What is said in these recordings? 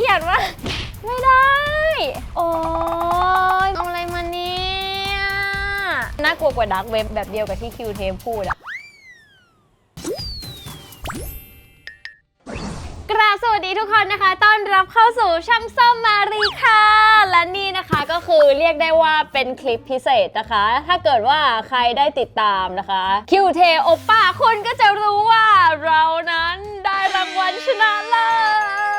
เกลียดมากไม่ได้ โอ้ยเอาอะไรมาเนี่ยน่ากลัวกว่าดักเว็บแบบเดียวกับที่คิวเทมพูดอะกราบสวัสดีทุกคนนะคะ ต้อนรับเข้าสู่ช่างซ่อมมารีค่ะ และนี่นะคะก็คือเรียกได้ว่าเป็นคลิปพิเศษนะคะ ถ้าเกิดว่าใครได้ติดตามนะคะคิวเทโอป้าคุณก็จะรู้ว่าเรานั้นได้รางวัลชนะเลิศ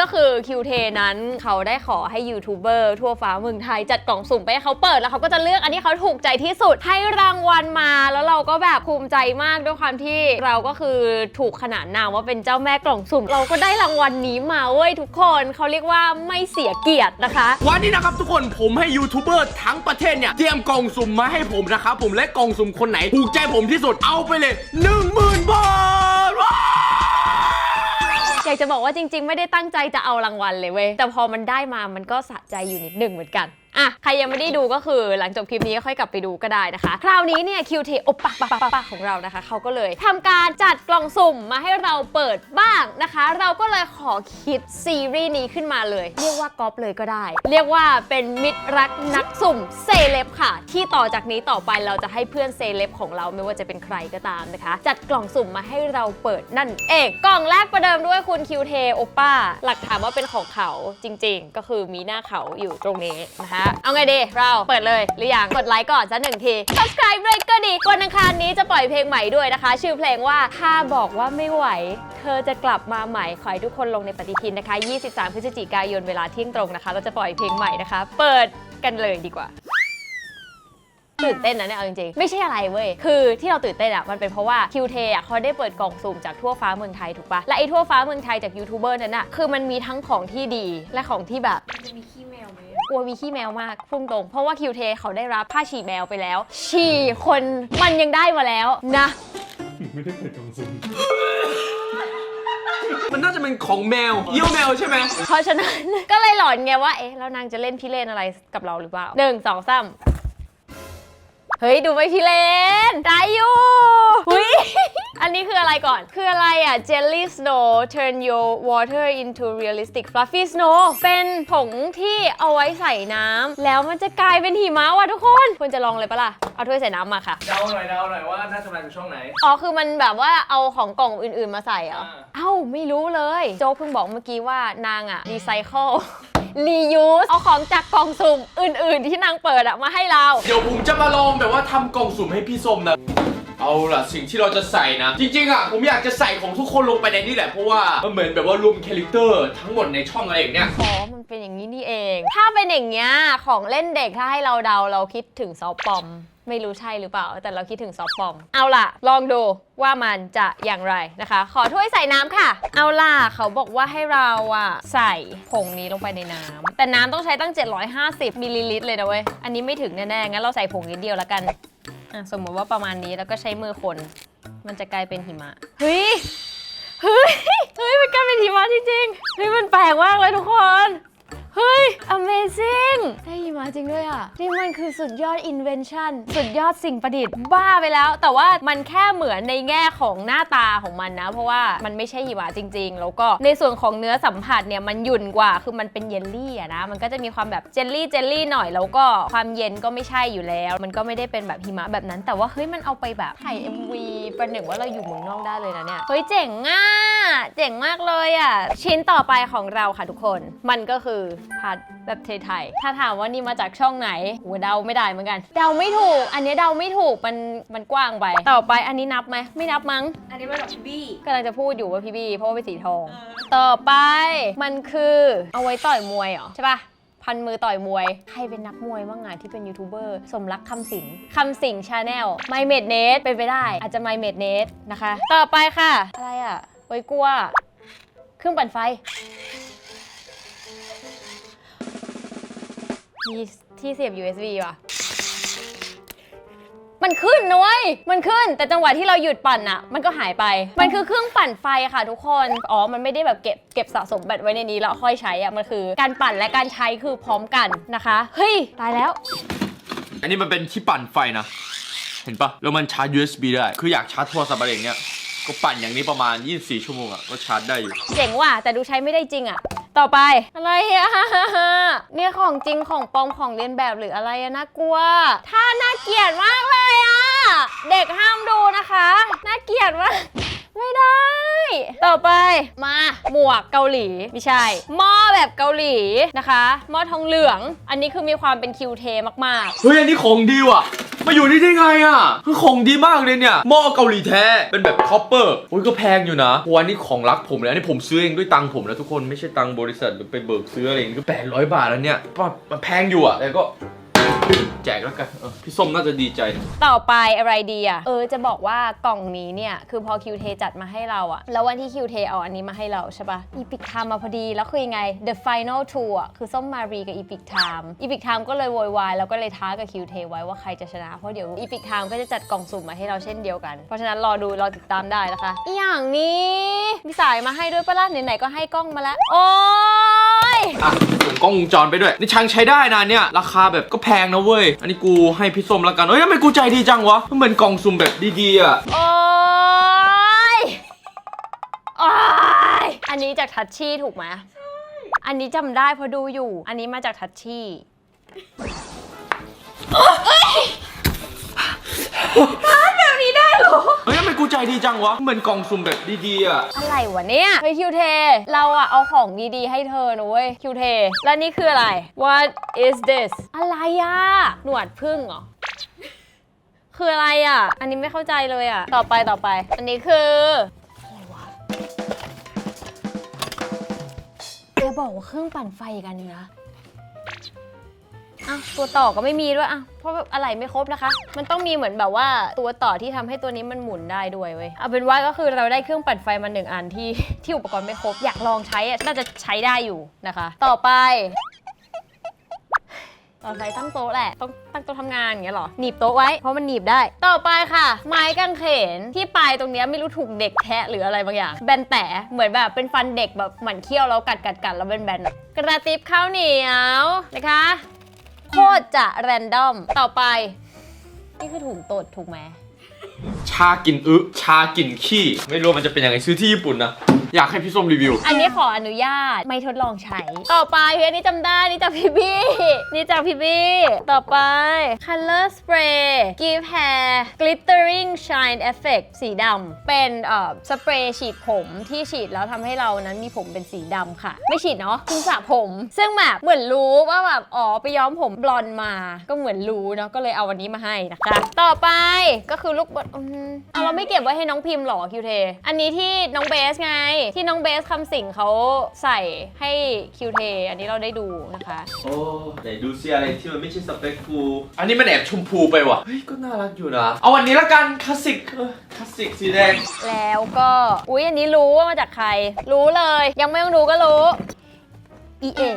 ก็คือคิวเทนั้นเขาได้ขอให้ยูทูบเบอร์ทั่วฟ้าเมืองไทยจัดกล่องสุ่มไปให้เขาเปิดแล้วเขาก็จะเลือกอันที่เขาถูกใจที่สุดให้รางวัลมา แล้วเราก็แบบภูมิใจมากด้วยความที่เราก็คือถูกขนานนามว่าเป็นเจ้าแม่กล่องสุ่ม เราก็ได้รางวัลนี้มาเว้ยทุกคนเขาเรียกว่าไม่เสียเกียรตินะคะ วันนี้นะครับทุกคนผมให้ยูทูบเบอร์ทั้งประเทศเนี่ยเตรียมกล่องสุ่มมาให้ผมนะครับผมและกล่องสุ่มคนไหนถูกใจผมที่สุดเอาไปเลย1 0,000บาทว้าว อยากจะบอกว่าจริง ๆ ไม่ได้ตั้งใจจะเอารางวัลเลยเว้ยแต่พอมันได้มามันก็สะใจอยู่นิดหนึ่งเหมือนกัน อะใครยังไม่ได้ดูก็คือหลังจบคลิปนี้ก็ค่อยกลับไปดูก็ได้นะคะ คราวนี้เนี่ยคิวเทโอปะปะปะปะของเรานะคะ เขาก็เลยทำการจัดกล่องสุ่มมาให้เราเปิดบ้างนะคะ เราก็เลยขอคิดซีรีส์นี้ขึ้นมาเลย เรียกว่าก๊อปเลยก็ได้ เรียกว่าเป็นมิตรรักนักสุ่มเซเลบค่ะ ที่ต่อจากนี้ต่อไปเราจะให้เพื่อนเซเลบของเราไม่ว่าจะเป็นใครก็ตามนะคะ จัดกล่องสุ่มมาให้เราเปิดนั่นเองกล่องแรกประเดิมด้วยคุณคิวเทโอป้าหลักฐานว่าเป็นของเขาจริง ๆ ก็คือมีหน้าเขาอยู่ตรงนี้นะคะเอาไงดีเราเปิดเลยหรือยังกดไลค์ก่อนสักหนึ่งที subscribe เลยก็ดีวันอังคารนี้จะปล่อยเพลงใหม่ด้วยนะคะ ชื่อเพลงว่าถ้าบอกว่าไม่ไหว เธอจะกลับมาใหม่ขอให้ทุกคนลงในปฏิทินนะคะ 23 พฤศจิกายนเวลาเที่ยงตรงนะคะ เราจะปล่อยเพลงใหม่นะคะ เปิดกันเลยดีกว่า ตื่นเต้นนะเนี่ยเอาจริงๆ ไม่ใช่อะไรเว้ย คือที่เราตื่นเต้นอะมันเป็นเพราะว่าคิวเทอะเขาได้เปิดกล่องสุ่มจากทั่วฟ้าเมืองไทยถูกปะและไอ้ทั่วฟ้าเมืองไทยจากยูทูบเบอร์นั้นอะคือมันมีทั้งของที่ดีและของที่แบบ จะมีขี้แมวไหมกลัวมีขี้แมวมากพุ่งตรง เพราะว่าคิวเทเขาได้รับผ้าฉี่แมวไปแล้ว ฉี่คนมันยังได้มาแล้วนะ ไม่ได้เปิดกล่องสุ่มมันน่าจะเป็นของแมวเยี่ยวแมวใช่ไหมเพราะฉะนั้น ก็เลยหลอนไงว่าเอ๊ะแล้วนางจะเล่นพี่เล่นอะไรกับเราหรือเปล่าหนึ่งสองสาม เฮ้ย ดูไม่พี่เล่นได้อยู่หุยอันนี้คืออะไรก่อน คืออะไรอะ Jelly Snow turn your water into realistic fluffy snow เป็นผงที่เอาไว้ใส่น้ำแล้วมันจะกลายเป็นหิมะว่ะทุกคนควรจะลองเลยปะล่ะ เอาถ้วยใส่น้ำมาค่ะ เดาหน่อยเดาหน่อยว่าน่าจะมาจากช่องไหน อ๋อ คือมันแบบว่าเอาของกล่องอื่นๆมาใส่เหรอ อ่า เอ้า ไม่รู้เลย โจ๊กเพิ่งบอกเมื่อกี้ว่านางอะรีไซเคิล รียูสเอาของจากกล่องสุ่มอื่น ๆ ที่นางเปิดอะมาให้เรา เดี๋ยวผมจะมาลองแบบว่าทำกล่องสุ่มให้พี่ส้มนะ เอาล่ะสิ่งที่เราจะใส่นะ จริงๆอะผมอยากจะใส่ของทุกคนลงไปในนี่แหละเพราะว่ามันเหมือนแบบว่ารวมคาแรคเตอร์ทั้งหมดในช่องอะไรอย่างเนี้ยอ๋อมันเป็นอย่างนี้นี่เอง ถ้าเป็นอย่างเงี้ยของเล่นเด็กถ้าให้เราเดาเราคิดถึงซอฟต์ปอม ไม่รู้ใช่หรือเปล่า แต่เราคิดถึงซอฟต์ปอม เอาล่ะ ลองดูว่ามันจะอย่างไรนะคะ ขอถ้วยใส่น้ำค่ะ เอาล่ะเขาบอกว่าให้เราอะใส่ผงนี้ลงไปในน้ำแต่น้ำต้องใช้ตั้ง 750มิลลิลิตรเลยนะเว้ยอันนี้ไม่ถึงแน่ๆงั้นเราใส่ผงนิดเดียวแล้วกัน อะสมมติว่าประมาณนี้แล้วก็ใช้มือคน มันจะกลายเป็นหิมะ เฮ้ย เฮ้ย เฮ้ย มันกลายเป็นหิมะจริงๆเฮ้ย มันแปลกมากเลยทุกคน เฮ้ย Amazing ได้หิมะจริงด้วยอะ นี่มันคือสุดยอด invention สุดยอดสิ่งประดิษฐ์ บ้าไปแล้ว แต่ว่ามันแค่เหมือนในแง่ของหน้าตาของมันนะ เพราะว่ามันไม่ใช่หิมะจริง ๆ แล้วก็ในส่วนของเนื้อสัมผัสเนี่ยมันหยุ่นกว่า คือมันเป็นเยลลี่อะนะ มันก็จะมีความแบบเจลลี่เจลลี่หน่อย แล้วก็ความเย็นก็ไม่ใช่อยู่แล้ว มันก็ไม่ได้เป็นแบบหิมะแบบนั้น แต่ว่าเฮ้ยมันเอาไปแบบถ่าย MV ประหนึ่งว่าเราอยู่เมืองนอกได้เลยนะเนี่ย เฮ้ยเจ๋งอะ เจ๋งมากเลยอะ ชิ้นต่อไปของเราค่ะทุกคน มันก็คือพัดแบบไทยๆถ้าถามว่านี่มาจากช่องไหนโหเดาไม่ได้เหมือนกัน เดาไม่ถูก อันนี้เดาไม่ถูก มันมันกว้างไป ต่อไปอันนี้นับไหม ไม่นับมั้ง อันนี้มาจากพี่บี้กำลังจะพูดอยู่ว่าพี่บี้เพราะว่าเป็นสีทอง ต่อไปมันคือเอาไว้ต่อยมวยเหรอใช่ปะพันมือต่อยมวย ใครเป็นนักมวยบ้างอะที่เป็นยูทูบเบอร์ สมรักคำสิงคำสิงชาแนลไมเมดเนสเป็นไปได้ อาจจะไมเมดเนสนะคะ ต่อไปค่ะ อะไรอะไว้กลัว เครื่องปั่นไฟ มีที่เสียบ USB ว่ะ มันขึ้นนะเว้ย มันขึ้น แต่จังหวะที่เราหยุดปั่นอะมันก็หายไป มันคือเครื่องปั่นไฟค่ะทุกคน อ๋อ มันไม่ได้แบบเก็บเก็บสะสมแบตไว้ในนี้แล้วค่อยใช้อะมันคือ การปั่นและการใช้คือพร้อมกันนะคะ เฮ้ย ตายแล้ว อันนี้มันเป็นที่ปั่นไฟนะ เห็นปะแล้วมันชาร์จ USB ได้ คืออยากชาร์จโทรศัพท์อะไรอย่างเงี้ย ก็ปั่นอย่างนี้ประมาณ 24 ชั่วโมงอะก็ชาร์จได้อยู่ เจ๋งว่ะ แต่ดูใช้ไม่ได้จริงอะ ต่อไปอะไรอะเนี่ยของจริงของปลอมของเลียนแบบหรืออะไรอะน่ากลัว ถ้าน่าเกลียดมากเลยอะเด็กห้ามดูนะคะ น่าเกลียดมาก ไม่ได้ ต่อไปมาหมวกเกาหลีไม่ใช่หม้อแบบเกาหลีนะคะหม้อทองเหลือง อันนี้คือมีความเป็นคิวเทมากเฮ้ยอันนี้ของดีว่ะ มาอยู่นี่ได้ไงอะคือของดีมากเลยเนี่ยหม้อเกาหลีแท้เป็นแบบคอปเปอร์โอ้ยก็แพงอยู่นะโอ้อันนี้ของรักผมเลยอันนี้ผมซื้อเองด้วยตังค์ผมนะทุกคนไม่ใช่ตังค์บริษัทหรือไปเบิกซื้ออะไรเองก็แปดร้อยบาทแล้วเนี่ยว่ามันแพงอยู่อะแต่ก็ แจกแล้วกันเออพี่ส้มน่าจะดีใจ ต่อไปอะไรดีอะ เออจะบอกว่ากล่องนี้เนี่ย คือพอคิวเทจัดมาให้เราอะแล้ววันที่คิวเทเอาอันนี้มาให้เราใช่ปะอีพิกไทม์มาพอดี แล้วคือยังไง The Final Two อะคือส้มมารีกับอีพิกไทม์อีพิกไทม์ก็เลยโวยวายแล้วก็เลยท้ากับคิวเทไว้ว่าใครจะชนะ เพราะเดี๋ยวอีพิกไทม์ก็จะจัดกล่องสุ่มมาให้เราเช่นเดียวกัน เพราะฉะนั้นรอดูรอติดตามได้นะคะ อย่างนี้มีสายมาให้ด้วยปะล่ะไหนๆก็ให้กล้องมาแล้วโอ้ อะส่งกล้องวงจรไปด้วย นี่ช่างใช้ได้นะเนี่ย ราคาแบบก็แพงนะเว้ย อันนี้กูให้พี่ส้มแล้วกันเอ้ยทำไมกูใจดีจังวะ มันเหมือนกล่องซุ่มแบบดีๆอะ โอ้ยโอ้ยอันนี้จากทัชชี่ถูกไหมอันนี้จำได้เพราะดูอยู่ อันนี้มาจากทัชชี่ แบบนี้ได้เหรอเฮ้ยทำไม กูใจดีจังวะ เหมือนกล่องซุ่มแบบดีๆอะ อะไรวะเนี่ยเฮ้ยคิวเท เราอะเอาของดีๆให้เธอนะเว้ยคิวเท แล้วนี่คืออะไร What is this อะไรอะหนวดพึ่งเหรอ คืออะไรอะอันนี้ไม่เข้าใจเลยอะต่อไปต่อไป อันนี้คืออะไรวะจะบอกว่าเครื่องปั่นไฟอีกันนึงนะ อะตัวต่อก็ไม่มีด้วยอะเพราะอะไรไม่ครบนะคะ มันต้องมีเหมือนแบบว่าตัวต่อที่ทำให้ตัวนี้มันหมุนได้ด้วยเว้ยเอาเป็นว่าก็คือเราได้เครื่องปั่นไฟมาหนึ่งอันที่ที่อุปกรณ์ไม่ครบอยากลองใช้อะน่าจะใช้ได้อยู่นะคะ ต่อไปต่อไปตั้งโต๊ะแหละ ต้องตั้งโต๊ะทำงานอย่างเงี้ยหรอ หนีบโต๊ะไว้ เพราะมันหนีบได้ ต่อไปค่ะ ไม้กางเขนที่ปลายตรงเนี้ยไม่รู้ถูกเด็กแทะหรืออะไรบางอย่าง แบนแต่เหมือนแบบเป็นฟันเด็กแบบหมันเคี้ยวแล้วกัดกัดกัดแล้วแบนๆอะกระติบข้าวเหนียวนะคะ คตรจะแรนดอม ต่อไป นี่คือถุงตดถูกไหม ชากินอึชากินขี้ ไม่รู้มันจะเป็นยังไงซื้อที่ญี่ปุ่นนะ อยากให้พี่ส้มรีวิว อันนี้ขออนุญาตไม่ทดลองใช้ ต่อไปเฮ้ยอันนี้จำได้ นี่จากพี่บี้ นี่จากพี่บี้ ต่อไป color spray give hair glittering shine effect สีดำเป็นเอ่อสเปรย์ฉีดผมที่ฉีดแล้วทำให้เรานั้นมีผมเป็นสีดำค่ะ ไม่ฉีดเนาะเพิ่งสระผม ซึ่งแบบเหมือนรู้ว่าแบบอ๋อไปย้อมผมบลอนด์มา ก็เหมือนรู้เนาะก็เลยเอาวันนี้มาให้นะคะ ต่อไปก็คือลูกบอลอืมเอาเราไม่เก็บไว้ให้น้องพิมพ์หรอคิวเท อันนี้ที่น้องเบสไง ที่น้องเบสคำสิงเขาใส่ให้คิวเท อันนี้เราได้ดูนะคะ โอ้ไหนดูซิอะไรที่มันไม่ใช่สเปคกูอันนี้มันแอบชมพูไปว่ะ เฮ้ย ก็น่ารักอยู่นะ เอาวันนี้ละกันคลาสสิกเออคลาสสิกสีแดง แล้วก็ อุ๊ย อันนี้รู้ว่ามาจากใคร รู้เลย ยังไม่ต้องดูก็รู้อีเอก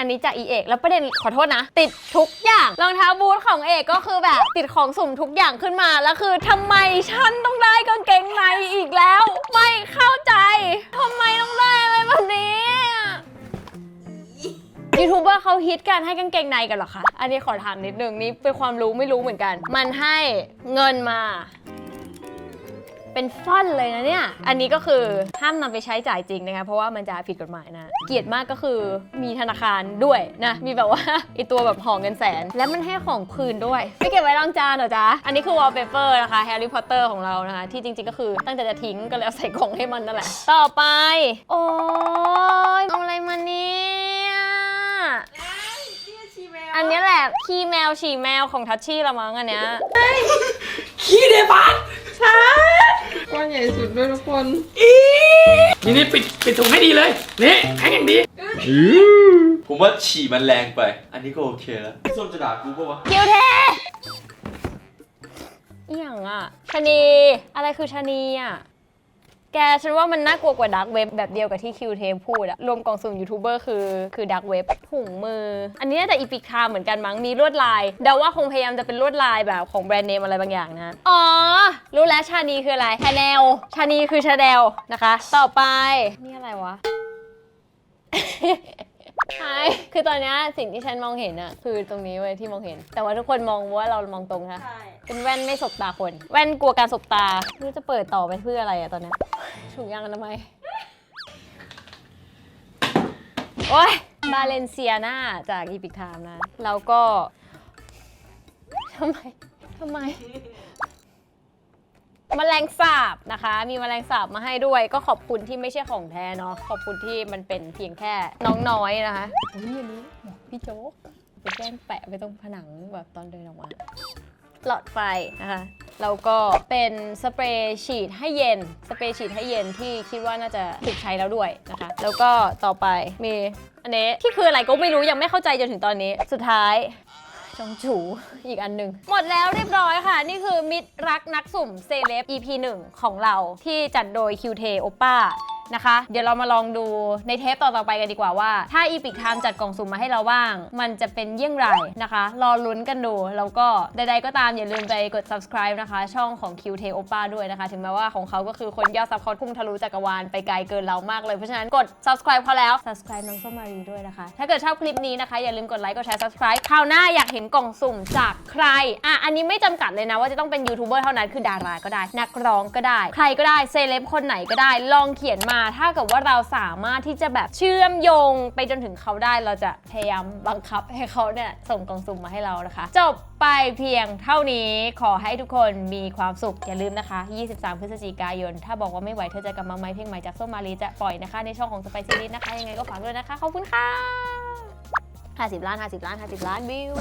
อันนี้จากอีเอกแล้วประเด็นขอโทษนะ ติดทุกอย่างรองเท้าบูทของเอกก็คือแบบติดของสุ่มทุกอย่างขึ้นมาแล้วคือทำไมฉันต้องได้กางเกงในอีกแล้ว ไม่เข้าใจทำไมต้องได้อะไรแบบนี้ยูทูบเบอร์เขาฮิตการให้กางเกงในกันหรอคะ อันนี้ขอถามนิดนึงนี่เป็นความรู้ไม่รู้เหมือนกัน มันให้เงินมา เป็นฟ่อนเลยนะเนี่ย อันนี้ก็คือห้ามนำไปใช้จ่ายจริงนะคะ เพราะว่ามันจะผิดกฎหมายนะ เกลียดมากก็คือมีธนาคารด้วยนะ มีแบบว่า ไอตัวแบบห่อเงินแสน และมันให้ของคืนด้วย ไม่เก็บไว้ล้างจานเหรอจ๊ะ อันนี้คือวอลเปเปอร์นะคะแฮร์รี่พอตเตอร์ของเรานะคะ ที่จริงๆก็คือตั้งใจจะทิ้งก็เลยเอาใส่กล่องให้มันนั่นแหละ ต่อไป โอ้ยเอาอะไรมาเนี่ยนี่ชีแมวอันเนี้ยแหละขี้แมวฉี่แมวของทัชชี่ละมั้งอันเนี้ย ขี้เดบัน ก้อนใหญ่สุดด้วยทุกคนนี่นี่ปิดปิดถุงให้ดีเลย นี่แข็งอย่างดี ผมว่าฉี่มันแรงไป อันนี้ก็โอเคแล้วพี่ส้มจะด่ากูปะวะคิวเทอหย่างอะชะนี อะไรคือชะนีอะ แกฉันว่ามันน่ากลัวกว่าดักเว็บแบบเดียวกับที่คิวเทพูดอะรวมกล่องสุ่มยูทูบเบอร์คือคือดักเว็บถุงมือ อันนี้น่าจะอีพิกทาเหมือนกันมั้งมีลวดลายเดาว่าคงพยายามจะเป็นลวดลายแบบของแบรนด์เนมอะไรบางอย่างนะ อ๋อ รู้แล้วชานีคืออะไรชาแนลชานีคือชาแนลนะคะ ต่อไปนี่อะไรวะ หาคือตอนเนี้ยสิ่งที่ฉันมองเห็นอะคือตรงนี้เว้ยที่มองเห็น แต่ว่าทุกคนมองว่าเรามองตรงนะ ใช่เป็นแว่นไม่สบตาคน แว่นกลัวการสบตาไม่รู้จะเปิดต่อไปเพื่ออะไรอะตอนเนี้ยถุงยางอนามัยโอ้ยบาเลนเซียนาจากอีพิกไทม์นะ แล้วก็ทำไมทำไม แมลงสาบนะคะ มีแมลงสาบมาให้ด้วย ก็ขอบคุณที่ไม่ใช่ของแท้เนาะขอบคุณที่มันเป็นเพียงแค่น้องน้อยนะคะอุ้ยอันนี้หมวกพี่โจ๊กไปแกล้งแปะไปตรงผนังแบบตอนเดินออกมาหลอดไฟนะคะแล้วก็เป็นสเปรย์ฉีดให้เย็น สเปรย์ฉีดให้เย็นที่คิดว่าน่าจะถูกใช้แล้วด้วยนะคะ แล้วก็ต่อไปมีอันนี้ที่คืออะไรก็ไม่รู้ยังไม่เข้าใจจนถึงตอนนี้ สุดท้าย จองจูอีกอันหนึ่งหมดแล้วเรียบร้อยค่ะ นี่คือมิตรรักนักสุ่มเซเลบ EP 1 ของเราที่จัดโดย QT Oppa นะคะ เดี๋ยวเรามาลองดูในเทปต่อๆไปกันดีกว่าว่า ถ้าอีพิกไทม์จัดกล่องสุ่มมาให้เราบ้าง มันจะเป็นเยี่ยงไรนะคะ รอลุ้นกันดู แล้วก็ใดๆก็ตามอย่าลืมไปกด subscribe นะคะ ช่องของ QT o p a ด้วยนะคะ ถึงแม้ว่าของเขาก็คือคนยอดซับเขาพุ่งทะลุจักรวาลไปไกลเกินเรามากเลย เพราะฉะนั้นกด subscribe เขาแล้ว subscribe น้องส้มมารีด้วยนะคะ ถ้าเกิดชอบคลิปนี้นะคะอย่าลืมกดไลค์กดแชร์ subscribe คราวหน้าอยากเห็นกล่องสุ่มจากใครอะอันนี้ไม่จำกัดเลยนะว่าจะต้องเป็นยูทูบเบอร์เท่านั้นคือดาราก็ได้ นักร้องก็ได้ ใครก็ได้เซเลบคนไหนก็ได้ลองเขียนมาถ้าเกิดว่าเราสามารถที่จะแบบเชื่อมโยงไปจนถึงเขาได้เราจะพยายามบังคับให้เขาเนี่ยส่งกล่องสุ่มมาให้เรานะคะ จบไปเพียงเท่านี้ขอให้ทุกคนมีความสุข อย่าลืมนะคะ 23 พฤศจิกายน ถ้าบอกว่าไม่ไหวเธอจะกลับมาไหมเพลงใหม่จากส้มมารีจะปล่อยนะคะ ในช่องของสไปซี่ลินะคะ ยังไงก็ฝากด้วยนะคะ ขอบคุณค่ะ 50 ล้าน 50 ล้าน 50 ล้านวิว